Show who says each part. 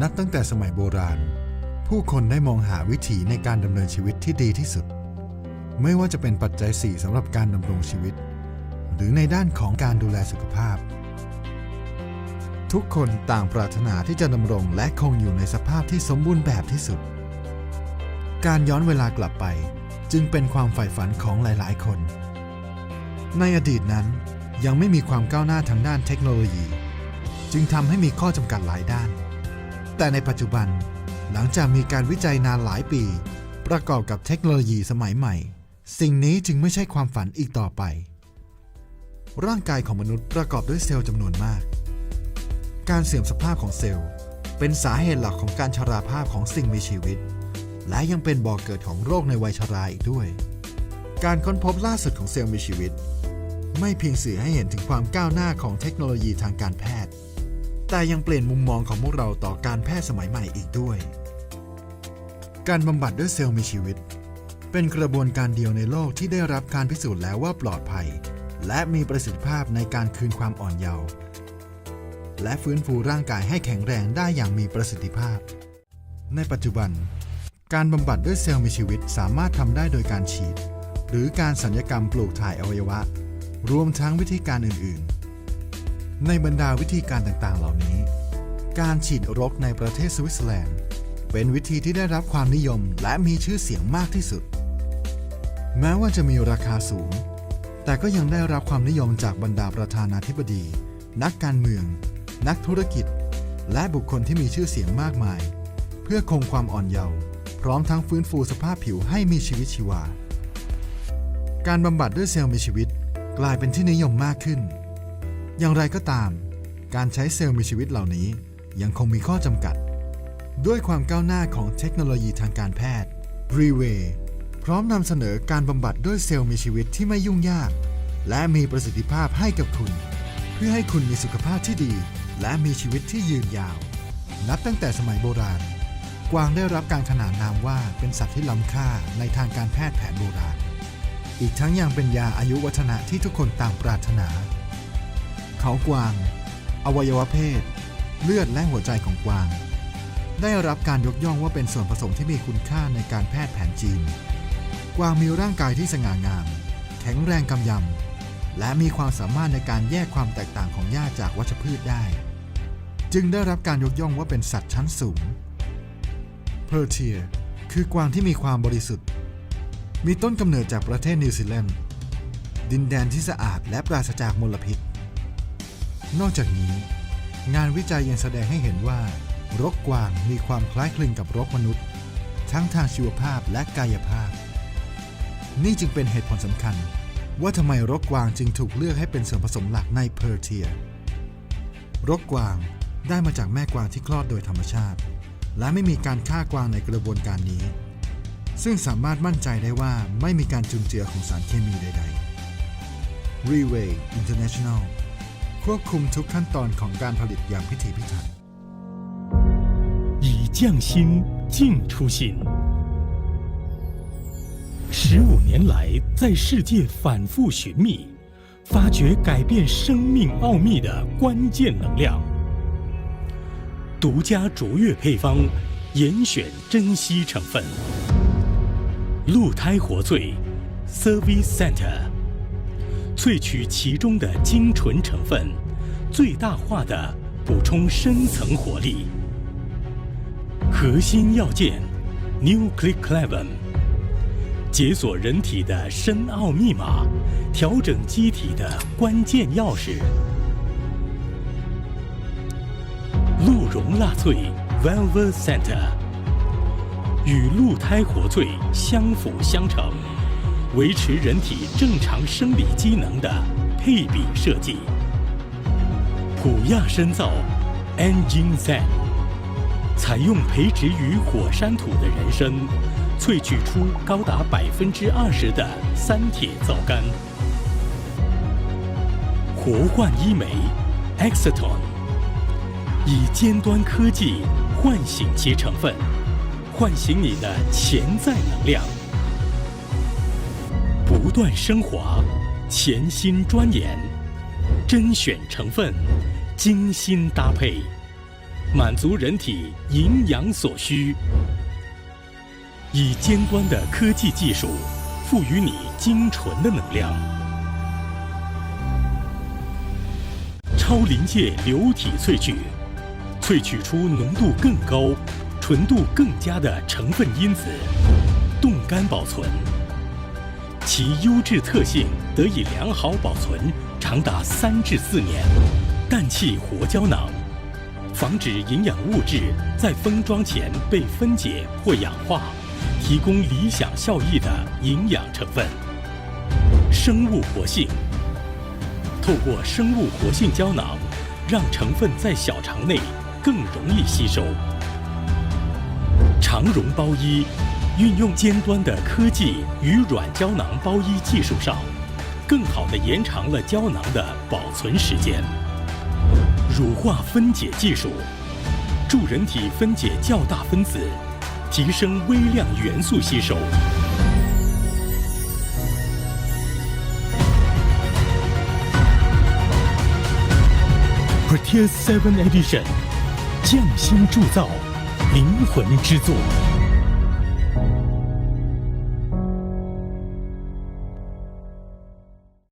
Speaker 1: นับตั้งแต่สมัยโบราณ ผู้คนได้มองหาวิถีในการดำเนินชีวิตที่ดีที่สุด ไม่ว่าจะเป็นปัจจัยสี่สำหรับการดำรงชีวิต หรือในด้านของการดูแลสุขภาพ ทุกคนต่างปรารถนาที่จะดำรงและคงอยู่ในสภาพที่สมบูรณ์แบบที่สุด การย้อนเวลากลับไปจึงเป็นความใฝ่ฝันของหลาย ๆ คน ในอดีตนั้นยังไม่มีความก้าวหน้าทางด้านเทคโนโลยี จึงทำให้มีข้อจำกัดหลายด้าน แต่ในปัจจุบัน หลังจากมีการวิจัยนานหลายปี ประกอบกับเทคโนโลยีสมัยใหม่ สิ่งนี้จึงไม่ใช่ความฝันอีกต่อไป ร่างกายของมนุษย์ประกอบด้วยเซลล์จำนวนมาก การเสื่อมสภาพของเซลล์ เป็นสาเหตุหลักของการชราภาพของสิ่งมีชีวิต และยังเป็นบ่อกเกิดของโรคในวัยชราอีกด้วย การค้นพบล่าสุดของเซลล์มีชีวิต ไม่เพียงสื่อให้เห็นถึงความก้าวหน้าของเทคโนโลยีทางการแพทย์ แต่ยังเปลี่ยนมุมมองของพวกเราต่อการแพทย์สมัยใหม่อีกด้วย การบำบัดด้วยเซลล์มีชีวิต เป็นกระบวนการเดียวในโลกที่ได้รับการพิสูจน์แล้วว่าปลอดภัย และมีประสิทธิภาพในการคืนความอ่อนเยาว์และฟื้นฟูร่างกายให้แข็งแรงได้อย่างมีประสิทธิภาพ ในปัจจุบัน การบำบัดด้วยเซลล์มีชีวิตสามารถทำได้โดยการฉีด หรือการสัญญกรรมปลูกถ่ายอวัยวะ รวมทั้งวิธีการอื่นๆ ในบรรดาวิธีการต่างๆ เหล่านี้ การฉีดรกในประเทศสวิตเซอร์แลนด์ เป็นวิธีที่ได้รับความนิยมและมีชื่อเสียงมากที่สุด แม้ว่าจะมีราคาสูง แต่ก็ยังได้รับความนิยมจากบรรดาประธานาธิบดี นักการเมือง นักธุรกิจ และบุคคลที่มีชื่อเสียงมากมาย เพื่อคงความอ่อนเยาว์พร้อมทั้งฟื้นฟูสภาพผิวให้มีชีวิตชีวา การบำบัดด้วยเซลล์มีชีวิตกลายเป็นที่นิยมมากขึ้น อย่างไรก็ตาม การใช้เซลล์มีชีวิตเหล่านี้ ยังคงมีข้อจำกัด ด้วยความก้าวหน้าของเทคโนโลยีทางการแพทย์ r e w a y พร้อมนำเสนอการบำบัดด้วยเซลล์มีชีวิตที่ไม่ยุ่งยาก และมีประสิทธิภาพให้กับคุณ เพื่อให้คุณมีสุขภาพที่ดี และมีชีวิตที่ยืนยาว นับตั้งแต่สมัยโบราณ กวางได้รับการขนานนามว่าเป็นสัตว์ที่ล้ำค่าในทางการแพทย์แผนโบราณ อีกทั้งยังเป็นยาอายุวัฒนะที่ทุกคนต่างปรารถนา เขากวาง อวัยวะเพศ เลือดและหัวใจของกวาง ได้รับการยกย่องว่าเป็นส่วนผสมที่มีคุณค่าในการแพทย์แผนจีน กวางมีร่างกายที่สง่างาม แข็งแรงกำยำ และมีความสามารถในการแยกความแตกต่างของหญ้าจากวัชพืชได้ จึงได้รับการยกย่องว่าเป็นสัตว์ชั้นสูง เพอร์เทียคือกวางที่มีความบริสุทธิ์ มีต้นกำเนิดจากประเทศนิวซีแลนด์ ดินแดนที่สะอาดและปราศจากมลพิษ นอกจากนี้ งานวิจัยยังแสดงให้เห็นว่า รกกวางมีความคล้ายคลึงกับรกมนุษย์ ทั้งทางชีวภาพและกายภาพ นี่จึงเป็นเหตุผลสำคัญ ว่าทำไมรกกวางจึงถูกเลือกให้เป็นส่วนผสมหลักในเพอร์เทีย รกกวางได้มาจากแม่กวางที่คลอดโดยธรรมชาติ และไม่มีการฆ่ากวางในกระบวนการนี้ ซึ่งสามารถมั่นใจได้ว่าไม่มีการจุนเจือของสารเคมีใด ๆ r e w a y International ควบคุมทุกขั้นตอนของการผลิตอย่างพิถีพิถัน
Speaker 2: 以匠心静出心。十五年来，在世界反复寻觅，发掘改变生命奥秘的关键能量。独家卓越配方，严选珍稀成分，鹿胎活醉 Service Center， 萃取其中的精纯成分，最大化的补充深层活力。核心要件 Nucleic Clavum，解锁人体的深奥密码，调整机体的关键钥匙。鹿茸蜡萃 Velvet Center，与鹿胎活萃相辅相成，维持人体正常生理机能的配比设计。普亚深造，Enginez。采用培植于火山土的人参，萃取出高达百分之二十的三铁皂苷。活焕医美 Exaton 以尖端科技唤醒其成分，唤醒你的潜在能量。不断升华，潜心钻研，甄选成分，精心搭配。满足人体营养所需。以尖端的科技技术，赋予你精纯的能量。超临界流体萃取，萃取出浓度更高、纯度更佳的成分因子，冻干保存。其优质特性得以良好保存，长达三至四年。氮气活胶囊，防止营养物质在封装前被分解或氧化，提供理想效益的营养成分。生物活性，透过生物活性胶囊，让成分在小肠内更容易吸收。长绒包衣。运用尖端的科技与软胶囊包衣技术上，更好地延长了胶囊的保存时间。乳化分解技术助人体分解较大分子，提升微量元素吸收。Proteus Seven Edition，匠心铸造，灵魂之作。